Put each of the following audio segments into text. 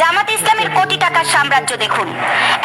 জামাত ইসলামের কোটি টাকার সাম্রাজ্য দেখুন।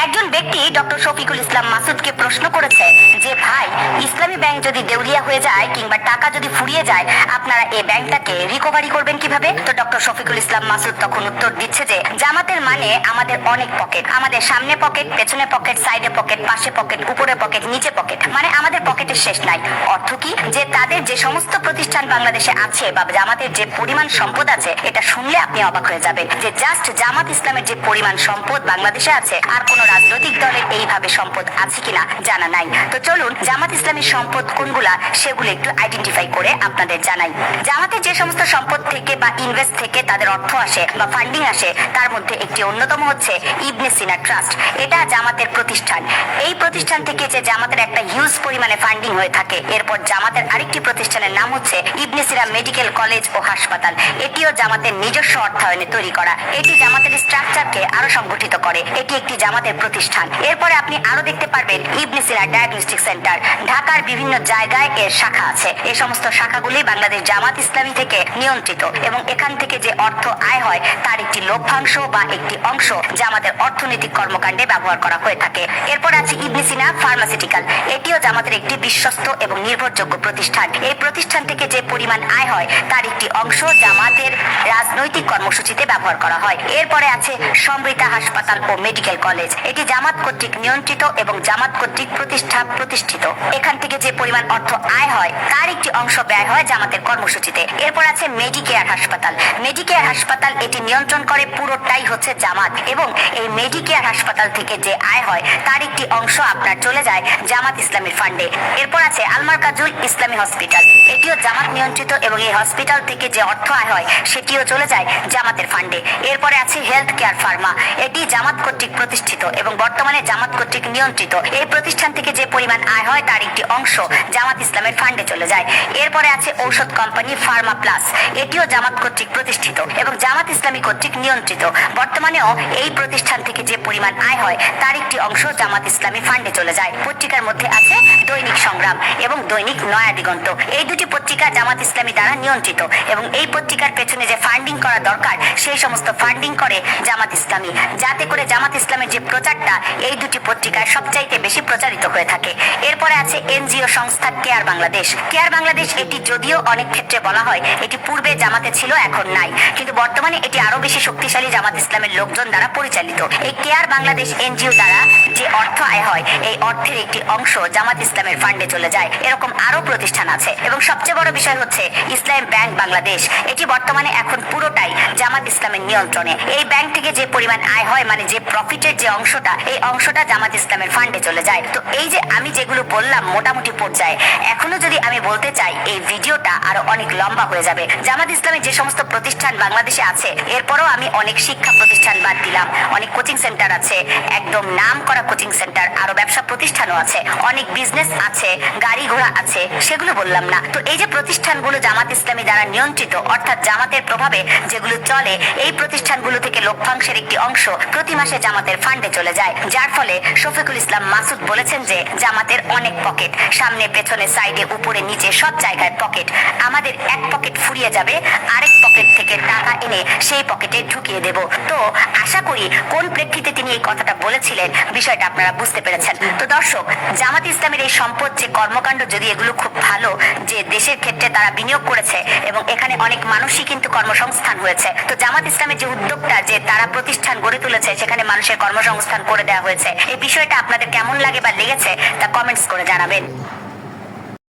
একজন ব্যক্তি ডক্টর শফিকুল ইসলাম মাসুদকে প্রশ্ন করেছে যে, ভাই, ইসলামী ব্যাংক যদি দেউলিয়া হয়ে যায় কিংবা টাকা যদি ফুরিয়ে যায়, আপনারা এই ব্যাংকটাকে রিকভারি করবেন কীভাবে? তো ডক্টর শফিকুল ইসলাম মাসুদ তখন উত্তর দিচ্ছে যে, জামাতের মানে আমাদের অনেক পকেট, আমাদের সামনে পকেট, পেছনে পকেট সাইডে পকেট, পাশে পকেট, উপরে পকেট, নিচে পকেট মানে আমাদের পকেটের শেষ নাই। অর্থ কি? যে তাদের যে সমস্ত প্রতিষ্ঠান বাংলাদেশে আছে বা জামাতের যে পরিমাণ সম্পদ আছে, এটা শুনলে আপনি অবাক হয়ে যাবেন যে জাস্ট জামাত ইসলামের যে পরিমাণ সম্পদ বাংলাদেশে আছে, আর কোন রাজনৈতিক দলের এইভাবে সম্পদ আছে কিনা জানা নাই। তো চলুন, জামাত ইসলামের সম্পদ কোনগুলা, সেগুলো একটু আইডেন্টিফাই করে আপনাদের জানাই। জামাতের যে সমস্ত সম্পদ থেকে বা ইনভেস্ট থেকে তাদের অর্থ আসে বা ফান্ডিং আসে, তার মধ্যে একটি অন্যতম হচ্ছে ইবনে সিনা ট্রাস্ট। এটা জামাতের প্রতিষ্ঠান। এই প্রতিষ্ঠান থেকে যে জামাতের একটা হিউজ পরিমাণে ফান্ডিং হয়ে থাকে, এরপর জামাতের আরেকটি প্রতিষ্ঠানের নাম হচ্ছে ইবনে সিনা মেডিকেল কলেজ ও হাসপাতাল। এটিও জামাতের নিজস্ব অর্থায়নে তৈরি করা। এটি জামাতের স্ট্রাকচারকে আরও সংগঠিত করে। এটি একটি জামাতের প্রতিষ্ঠান। এরপরে আপনি আরও দেখতে পারবেন ইবনে সিনা ডায়াগনস্টিক সেন্টার ঢাকার বিভিন্ন জায়গায় এর শাখা আছে। এই সমস্ত শাখাগুলি বাংলাদেশ জামাত ইসলামী থেকে নিয়ন্ত্রিত এবং এখান থেকে যে অর্থ আয় হয় তার একটি লভ্যাংশ বা একটি অংশ জামাতের অর্থনৈতিক কর্মকাণ্ডে ব্যবহার করা হয়ে থাকে। এরপর আছে ইবনে ফার্মাসিউটিক্যাল। এটিও জামাতের একটি বিশ্বস্ত এবং নির্ভরযোগ্য প্রতিষ্ঠান। এই প্রতিষ্ঠান থেকে যে পরিমাণ আয় হয় তার একটি অংশ জামাতের রাজনৈতিক কর্মসূচিতে ব্যবহার করা হয়। এরপরে আছে সমৃতা হাসপাতাল ও মেডিকেল কলেজ। এটি জামাত কর্তৃক নিয়ন্ত্রিত এবং জামাত কর্তৃক প্রতিষ্ঠা প্রতিষ্ঠিত। এখান থেকে যে পরিমাণ অর্থ আয় হয় তার একটি অংশ ব্যয় হয় জামাতের কর্মসূচিতে। এরপর আছে মেডিকেয়ার হাসপাতাল। মেডিকেয়ার হাসপাতাল এটি নিয়ন্ত্রণ করে, পুরোটাই হচ্ছে জামাত। এবং এই মেডিকেয়ার হাসপাতাল থেকে যে আয় হয়, তার একটি অংশ আপনার চলে যায় জামাত ইসলামের ফান্ডে। এরপর আছে আলমার কাজুল ইসলামী হসপিটাল। এটিও জামাত নিয়ন্ত্রিত এবং এই হসপিটাল থেকে যে অর্থ আয় হয়, সেটিও চলে যায় জামাতের ফান্ডে। এরপরে আছে হেলথ কেয়ার ফার্মা এটি জামাত কর্তৃক প্রতিষ্ঠিত এবং বর্তমানে জামাত কর্তৃক নিয়ন্ত্রিত। এই প্রতিষ্ঠান থেকে যে পরিমাণ আয় হয়, তার একটি অংশ জামাত ইসলামের ফান্ডে চলে যায়। এরপরে আছে ঔষধ কোম্পানি ফার্মা প্লাস। এটিও জামাত কর্তৃক প্রতিষ্ঠিত এবং জামাত ইসলামী কর্তৃক নিয়ন্ত্রিত। বর্তমানেও এই প্রতিষ্ঠান থেকে যে পরিমাণ আয় হয়, তার একটি অংশ জামাত ইসলামী ফান্ডে চলে যায়। পত্রিকার মধ্যে আছে দৈনিক সংগ্রাম এবং দৈনিক নয়া দিগন্ত। এই দুটি পত্রিকা জামাত ইসলামী দ্বারা নিয়ন্ত্রিত এবং এই পত্রিকার পেছনে যে ফান্ডিং করা দরকার, সেই সমস্ত ফান্ডিং করে জামাত ইসলামী। যাতে করে জামাত ইসলামের যে প্রচারটা, এই দুটি পত্রিকায় সবচাইতে বেশি প্রচারিত হয়ে থাকে। এরপরে আছে এনজিও সংস্থা কেয়ার বাংলাদেশ। কেয়ার বাংলাদেশ এটি যদিও অনেক ক্ষেত্রে বলা হয়, এটি পূর্বে জামাতে ছিল, এখন নাই। কিন্তু বর্তমানে এটি আরও বেশি শক্তিশালী জামাত ইসলামের লোকজন দ্বারা পরিচালিত। এই কেয়ার বাংলাদেশ এনজিও দ্বারা যে অর্থ আয় হয়, এই অর্থের একটি অংশ জামাত ইসলামের ফান্ডে চলে যায়। এরকম আরও প্রতিষ্ঠান আছে। এবং সবচেয়ে বড় বিষয় হচ্ছে ইসলাম ব্যাংক বাংলাদেশ। এটি বর্তমানে এখন পুরোটাই জামাত ইসলামের নিয়ন্ত্রণে। এই ব্যাংক থেকে যে পরিমাণ আয় হয় মানে যে প্রফিটের যে অংশটা, এই অংশটা জামাত ইসলামের ফান্ডে চলে যায়। তো এই যে আমি যেগুলো বললাম মোটামুটি পর্যায়ে, এখনও যদি আমি বলতে চাই, এই ভিডিওটা আরও অনেক লম্বা হয়ে যাবে। জামাত ইসলামের যে সমস্ত প্রতিষ্ঠান বাংলাদেশে আছে, এরপরও আমি অনেক শিক্ষা প্রতিষ্ঠান বাদ দিলাম, অনেক কোচিং সেন্টার আছে, একদম নাম করা কোচিং সেন্টার আরও ব্যবসা প্রতিষ্ঠানও আছে, অনেক বিজনেস আছে, গাড়ি ঘোড়া আছে, সেগুলো বললাম না। তো এই যে প্রতিষ্ঠানগুলো জামাত ইসলামী দ্বারা নিয়ন্ত্রিত, অর্থাৎ জামাতের প্রভাবে যেগুলো চলে এই প্রতিষ্ঠানগুলো থেকে লভ্যাংশের একটি অংশ প্রতি মাসে জামাতের ফান্ডে চলে যায়। যার ফলে শফিকুল ইসলাম মাসুদ বলেছেন যে, জামাতের অনেক পকেট। সামনে পেছনে সাইডে উপরে নিচে সব জায়গায় পকেট। আমাদের এক পকেট ফুরিয়ে যাবে, আরেক পকেট থেকে টাকা এনে সেই পকেটে ঢুকিয়ে দেব। তো আশা করি কোন প্রেক্ষিতে তিনি এই কথাটা বলেছিলেন, বিষয়টা আপনারা বুঝতে পেরেছেন। তো দর্শক, জামাত ইসলামের এই সম্পদ যে কর্মকাণ্ড, যদি এগুলো খুব ভালো যে দেশের ক্ষেত্রে তারা বিনিয়োগ করেছে এবং এখানে অনেক মানুষই কিন্তু কর্মসংস্থান হয়েছে। তো জামাত ইসলামের যে উদ্যোগটা, যে তারা প্রতিষ্ঠান গড়ে তুলেছে, সেখানে মানুষের কর্মসংস্থান করে দেওয়া হয়েছে। এই বিষয়টা আপনাদের কেমন লাগে বা লেগেছে তা কমেন্টস করে জানাবেন।